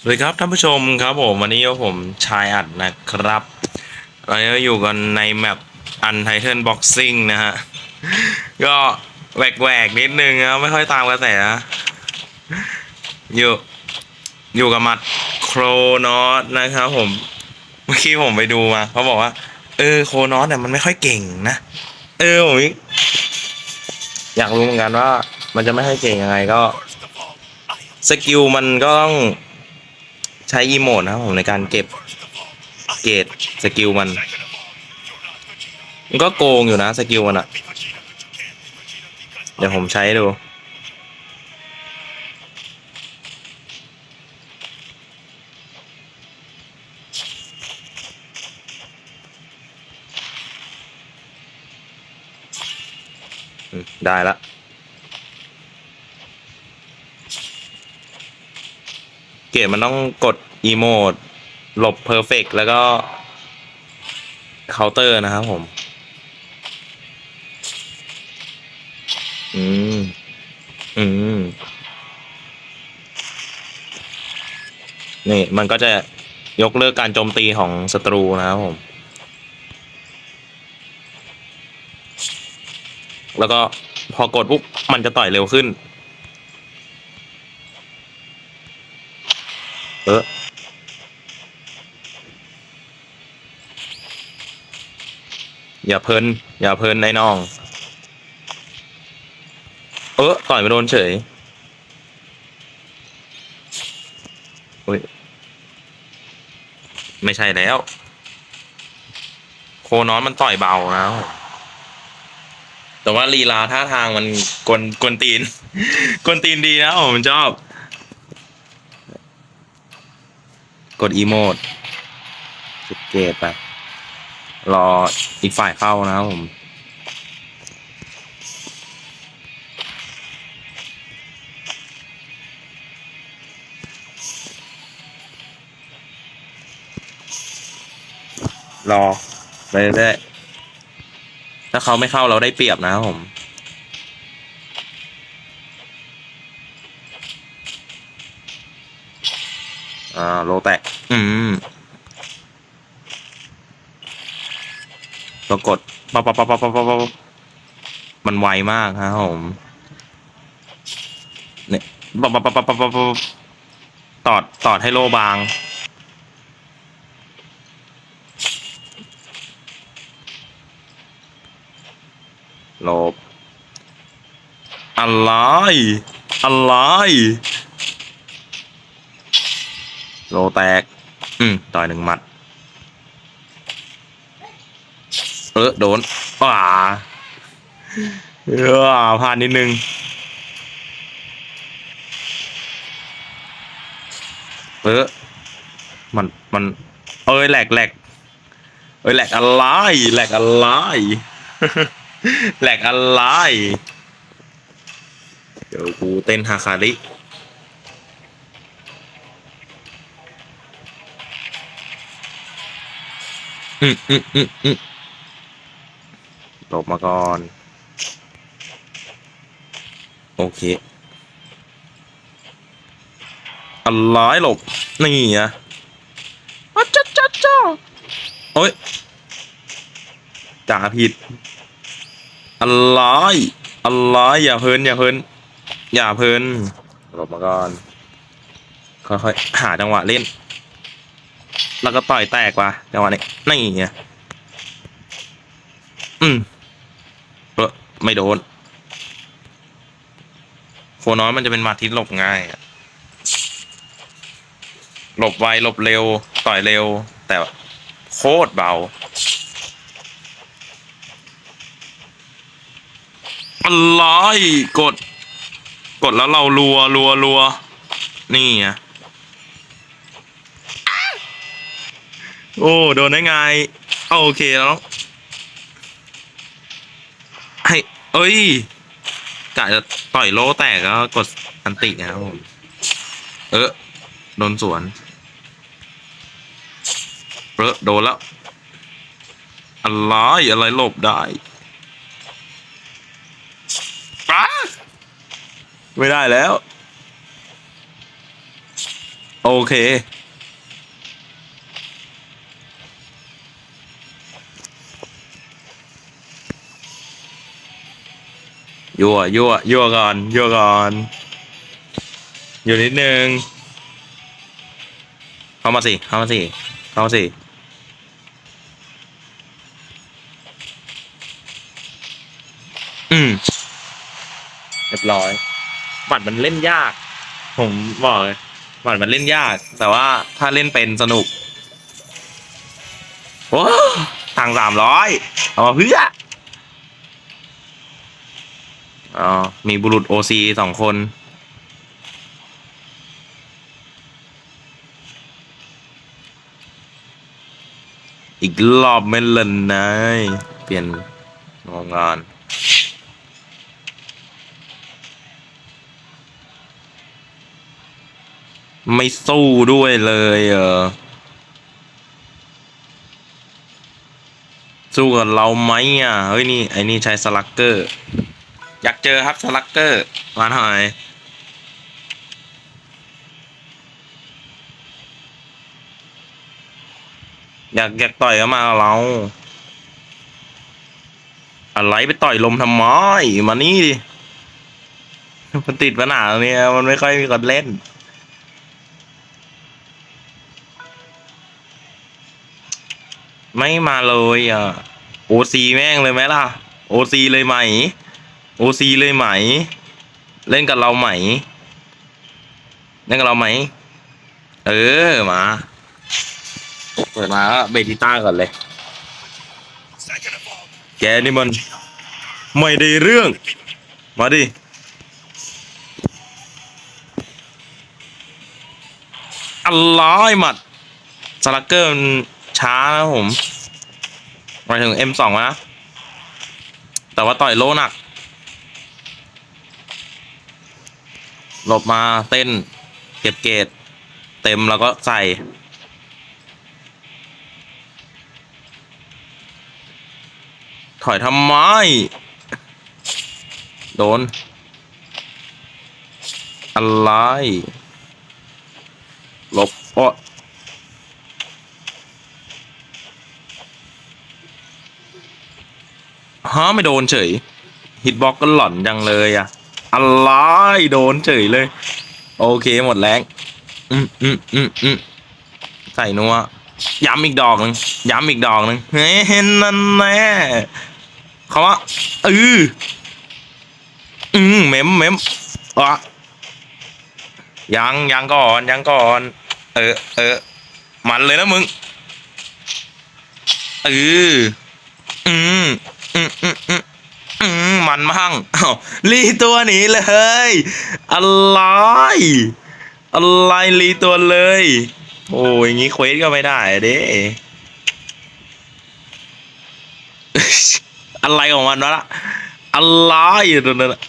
สวัสดีครับท่านผู้ชมครับผมวันนี้ผมชายอัดนะครับตอนนี้เราอยู่กันในแมปอันไทเทิลบ็อกซิ่งนะฮะ ก็แหวกๆนิดนึงนะไม่ค่อยตามกระแสอยู่อยู่กับมัดโครนอสนะครับผม เมื่อกี้ผมไปดูมาเขาบอกว่า เออโครนอสเนี่ยมันไม่ค่อยเก่งนะ เออผมอยากรู้เหมือนกันว่า มันจะไม่ค่อยเก่งยังไงก็ สกิลมันก็ต้อง ใช้อีโมดนะครับผมในการเก็บเกรดสกิลมัน มันก็โกงอยู่นะสกิลมันอะเดี๋ยวผมใช้ดูได้ละ เกรดมันต้องกดอีโมดหลบเพอร์เฟกแล้วก็เคาน์เตอร์นะครับผม อืม อืม นี่ มันก็จะยกเลิกการโจมตีของศัตรูนะครับผม แล้วก็พอกดปุ๊บมันจะต่อยเร็วขึ้น เอออย่าเพลิน อย่าเพลินในน้อง เออต่อยไม่โดนเฉยอุ้ยไม่ใช่แล้ว โคนอนมันต่อยเบานะแต่ว่าลีลาท่าทางมันกวนกวนตีน กวนตีนดีนะผมชอบ กดอีโมดสิบเกตไปรออีกฝ่ายเข้านะครับผม รอไปเรื่อยๆถ้าเขาไม่เข้าเราได้เปรียบนะครับผมอ่าโลแตก อืมปรากฏปั๊บปั๊บปั๊บปั๊บปั๊บปั๊บมันไวมากครับผมเนี่ยปั๊บปั๊บปั๊บปั๊บปั๊บปั๊บตอดตอดให้โลบางโลบ อะไร อะไร โลแตก อืมต่อยหนึ่งหมัด เออโดนป่าเออพลาดนิดนึง เออ มันมัน เอ้ยแหลกแหลกเอ้ยแหลกอะไรแหลกอะไรแหลกอะไร เดี๋ยวกูเต้นฮาคาริ อืมอืมอืมอืมหลบมาก่อน โอเคอะไรหลบ นี่อะอะจ้าจ้าจ้าโอ้ยจ่าผิดอะไรอะไรอย่าเพลินอย่าเพลินอย่าเพลินหลบมาก่อน ค่อยๆ หาจังหวะเล่น แล้วก็ต่อยแตกว่ะจังหวะนี้นี่ไงอืมเออไม่โดนโคน้อยมันจะเป็นมาทิศหลบง่ายอะหลบไวหลบเร็ว ต่อยเร็ว แต่โคตรเบาอะไรกด กดแล้วเรารัวรัวรัวนี่ไง โอ้ โดนได้ไงเอาโอเคแล้วให้เอ้ยกะจะต่อยโลแตกแล้วกดอันตินะครับผม เออโดนสวนเออโดนแล้ว อะไร อะไรหลบได้ปะไม่ได้แล้ว โอเค ยั่วยั่วยั่วก่อนยั่วก่อนอยู่นิดนึงเข้ามาสิเข้ามาสิเข้ามาสิอืมเรียบร้อย บัตรมันเล่นยาก ผมบอกเลยบัตรมันเล่นยาก แต่ว่าถ้าเล่นเป็นสนุกโอ้ทางสามร้อยเอามาเพื่อ อ๋อ มีบุรุษโอซีสองคน อีกรอบไม่เล่นนายเปลี่ยนงงงานไม่สู้ด้วยเลยเออสู้กับเราไหมอะ เฮ้ย นี่ ไอ้นี่ใช้สลักเกอร์ อยากเจอครับสลักเกอร์มาหน่อยอยากอยากต่อยก็มาเรา อะไรไปต่อยลมทำไมมานี่ดิมันติดปัญหาตรงนี้มันไม่ค่อยมีคนเล่น ไม่มาเลยอะโอซีแม่งเลยไหมล่ะโอซีเลยไหม โอซีเลยไหม เล่นกับเราไหม เล่นกับเราไหม เออ มา เปิดมาเบติต้าก่อนเลย แกนี่มัน ไม่ได้เรื่อง มาดิอะไรหมัดสลักเกอร์ช้านะผมหมายถึง M2 นะ แต่ว่าต่อยโลหนัก หลบมาเต้น เก็บเกรดเต็มแล้วก็ใส่ ถอยทำไม โดน อะไรหลบโอ้ฮะไม่โดนเฉย ฮิตบ็อกก็หล่อนจังเลยอะ อะไรโดนเฉยเลย โอเคหมดแรงอืมอืมอืมอืมใส่นัวย้ำอีกดอกหนึ่งย้ำอีกดอกหนึ่งเฮ้ยนั่นแน่เขาว่าเอออืมเมมเมมอะยังยังก่อนยังก่อน เออเออมันเลยนะมึงเอออืมอืมอืมอืม อืมมันมั่งรีตัวหนีเลย อะไร อะไรรีตัวเลย โอ้ยอย่างงี้เควสก็ไม่ได้เด้อะไรของมันวะล่ะอะไรอยู่ตรงนั้นอะ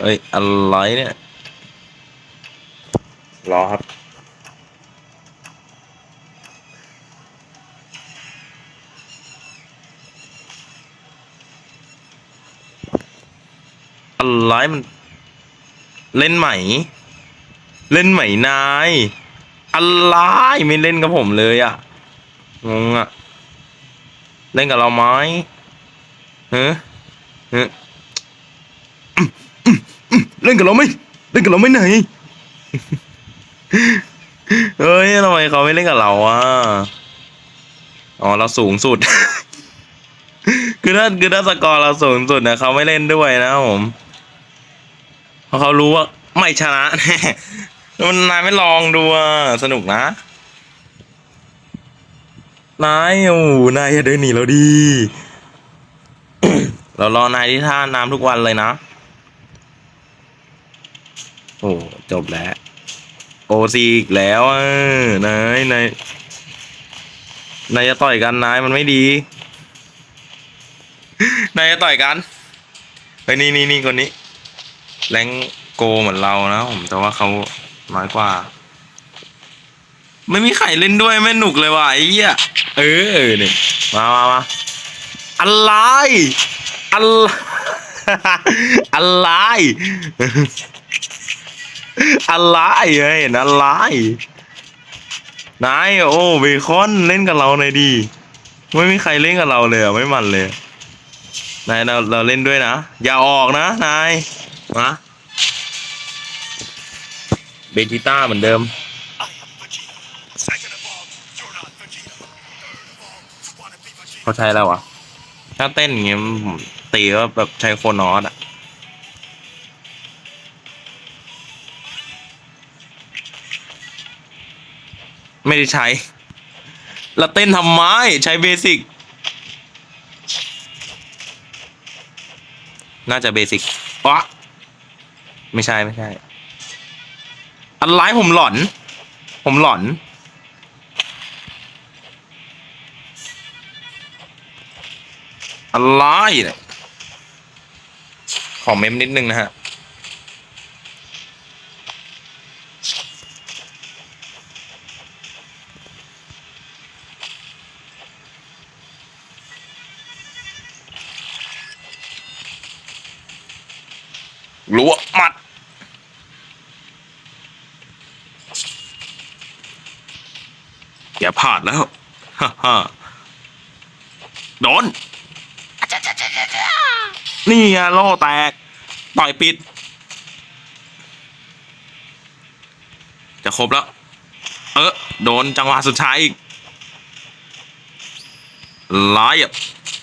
เอ้ยอะไรเนี่ย รอครับ อะไรมัน เล่นไหม เล่นไหมนายอะไรไม่เล่นกับผมเลยอะงงอะเล่นกับเราไหมเฮ้เฮ้เล่นกับเราไหมเล่นกับเราไหมไหนเฮ้ยทำไมเขาไม่เล่นกับเราอะอ๋อเราสูงสุด คือถ้าคือถ้าสกอร์เราสูงสุดนะเขาไม่เล่นด้วยนะผม ราะเขารู้ว่าไม่ชนะแน่มันนายไม่ลองดูอะสนุกนะ นายโอ้นายอย่าเดินหนีเราดี เรารอนายที่ท่าน้ำทุกวันเลยนะ โอ้จบแล้ว โอซีอีกแล้วเออนายนายนายจะต่อยกันนายมันไม่ดี นายจะต่อยกันเฮ้ยนี่นี่นี่คนนี้ แรงโกเหมือนเรานะผมแต่ว่าเขาน้อยกว่า ไม่มีใครเล่นด้วยไม่หนุกเลยว่ะไอ้เหี้ยเออเนี่ยมามามาอะไรอะไรอะไรอะไรเห็นอะไรนายโอ้เบคอนเล่นกับเราหน่อยดี ไม่มีใครเล่นกับเราเลยอะไม่มันเลยนายเราเราเล่นด้วยนะ อย่าออกนะนาย มาเบจิต้าเหมือนเดิม I am Vegeta. Second of all, you're not Vegeta. Third of all, you wanna be Vegeta. เขาใช้แล้ววะถ้าเต้นอย่างเงี้ยผมตีก็แบบใช้โคนอสอะไม่ได้ใช้ แล้วเต้นทำไม ใช้เบสิก น่าจะเบสิกวะ ไม่ใช่ไม่ใช่อะไรผมหลอน ผมหลอนอะไรเนี่ยขอเมมนิดนึงนะฮะรั้วหมัด อย่าพลาดแล้ว ฮ่าฮ่าโดน นี่ไงโล่แตก ต่อยปิด จะครบแล้ว เออโดนจังหวะสุดท้ายอีกร้ายอะ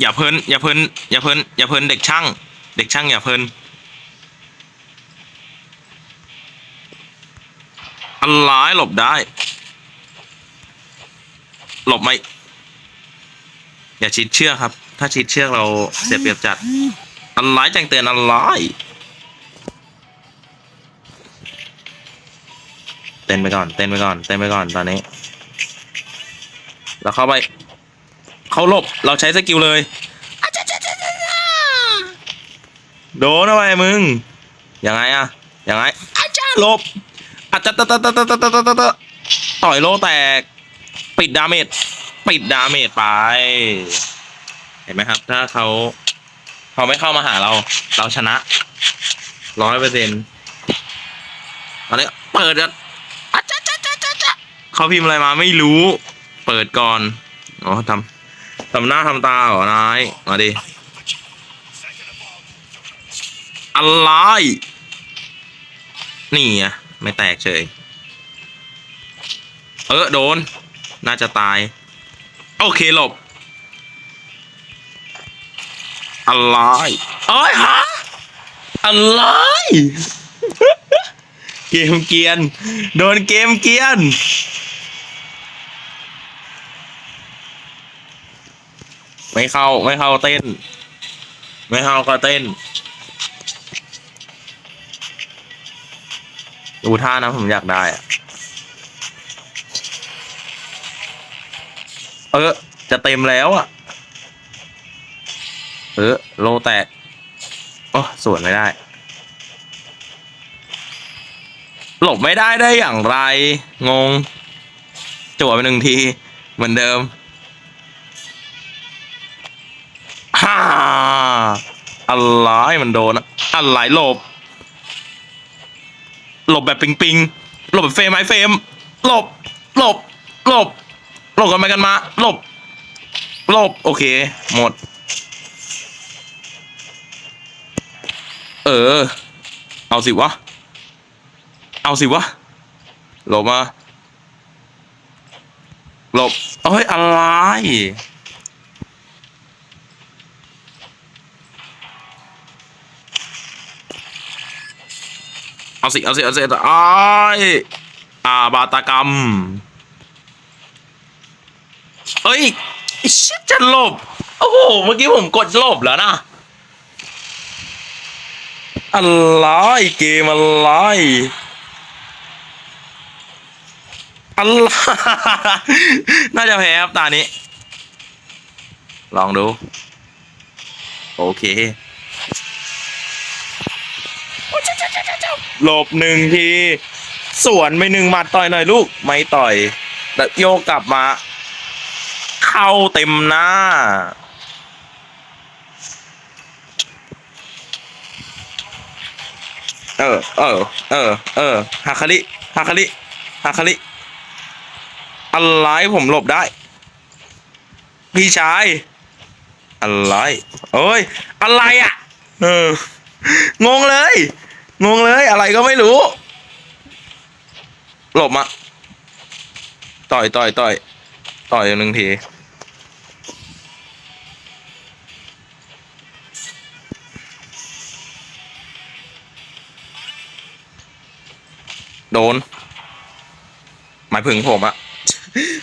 อย่าเพลินอย่าเพลินอย่าเพลินอย่าเพลินเด็กช่าง เด็กช่างอย่าเพลินอันร้ายหลบได้ หลบไม่อย่าชิดเชือกครับ ถ้าชิดเชือกเราเสียเปรียบจัด อันร้ายแจ้งเตือนอันร้ายเต้นไปก่อน เต้นไปก่อน เต้นไปก่อนตอนนี้ แล้วเข้าไป เขาหลบ เราใช้สกิลเลย โดนเอาไปมึง ยังไงอะยังไงอาจาหลบอาจารย์ต่อยโลแตก ปิดดาเมจปิดดาเมจไป เห็นไหมครับ ถ้าเขาเขาไม่เข้ามาหาเรา เราชนะร้อยเปอร์เซ็นต์ตอนนี้เปิดกันอะจ๊ะจ๊ะจ๊ะจ๊ะจ๊ะเขาพิมพ์อะไรมาไม่รู้ เปิดก่อน อ๋อทำทำหน้าทำตาเหรอนายมาดิอะไร นี่ไงไม่แตกเฉย เออ โดน น่าจะตาย โอเคหลบ อะไรอ้ยฮะอะไร เกมเกียน โดนเกมเกียน ไม่เข้า ไม่เข้าเต้น ไม่เข้าก็เต้น ดูท่านะผมอยากได้อะ เออ จะเต็มแล้วอะ เออ โลแตกโอ้สวนไม่ได้ หลบไม่ได้ได้อย่างไร งง จั่วไปหนึ่งที เหมือนเดิมฮ่าอะไรมันโดนอะอะไรหลบ หลบแบบปิงปิงหลบแบบเฟรมไม้เฟรมหลบ หลบ หลบ หลบกันไปกันมาหลบหลบโอเค หมด เออ เอาสิวะ เอาสิวะหลบมาหลบเอ้ยอะไรเอาสิ เอาสิ เอาสิอ้ายอาบาตากรรม เอ้ยไอ้ชิบจะหลบ โอ้โห เมื่อกี้ผมกดหลบแล้วนะอะไรเกมอะไรอะไรน่าจะแพ้ครับตานี้ ลองดู โอเคหลบหนึ่งที สวนไปหนึ่งหมัดต่อยหน่อยลูก ไม่ต่อยแล้วโยกกลับมา เข้าเต็มหน้าเอออ เออ เออ เออฮาคาริฮาคาริฮาคาริอะไรผมหลบได้ พี่ชาย อะไร เอ้ย อะไรอะ เออ งงเลย งงเลย อะไรก็ไม่รู้ หลบมา ต่อย ต่อย ต่อย ต่อยหนึ่งที โดน หมายถึงผมอะ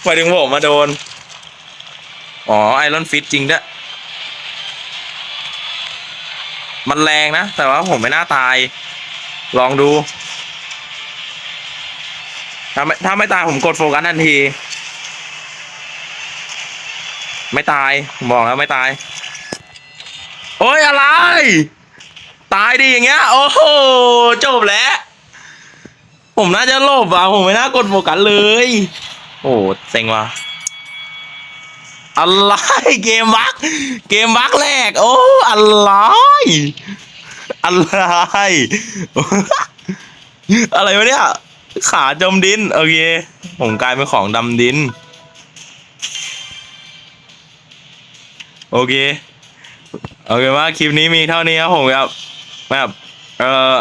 หมายถึงผมมาโดน อ๋อไอรอนฟิตจริงด้วยมันแรงนะ แต่ว่าผมไม่น่าตาย ลองดู ถ้าไม่ถ้าไม่ตายผมกดโฟกัสทันที ไม่ตาย ผมบอกแล้วไม่ตาย โอ้ยอะไร ตายดิอย่างเงี้ย โอ้โห จบแล้ว ผมน่าจะหลบอะผมไม่น่ากดโฟกัสเลย โอ้เซ็งว่ะอะไรเกมบักเกมบักแรก โอ้อะไรอะไรอะไรวะเนี่ย ขาจมดิน โอเค ผมกลายเป็นของดำดิน โอเค โอเคว่าคลิปนี้มีเท่านี้ครับผมแบบแบบเอ่อ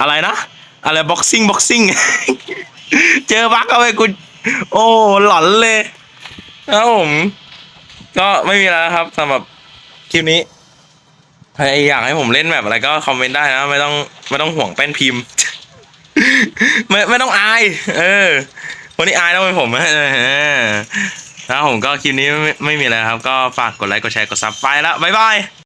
อะไรนะ อะไรบ็อกซิ่งบ็อกซิ่ง เจอบักเข้าไปกูโอ้หลอนเลยครับผมก็ไม่มีแล้วครับสำหรับคลิปนี้ใครอยากให้ผมเล่นแบบอะไรก็คอมเมนต์ได้นะไม่ต้องไม่ต้องห่วงแป้นพิมพ์ ไม่ไม่ต้องอาย เออวันนี้อายต้องเป็นผมเออแล้วผมก็คลิปนี้ไม่ไม่มีอะไรครับ ก็ฝากกดไลค์กดแชร์กดซับไปแล้วบ๊ายบาย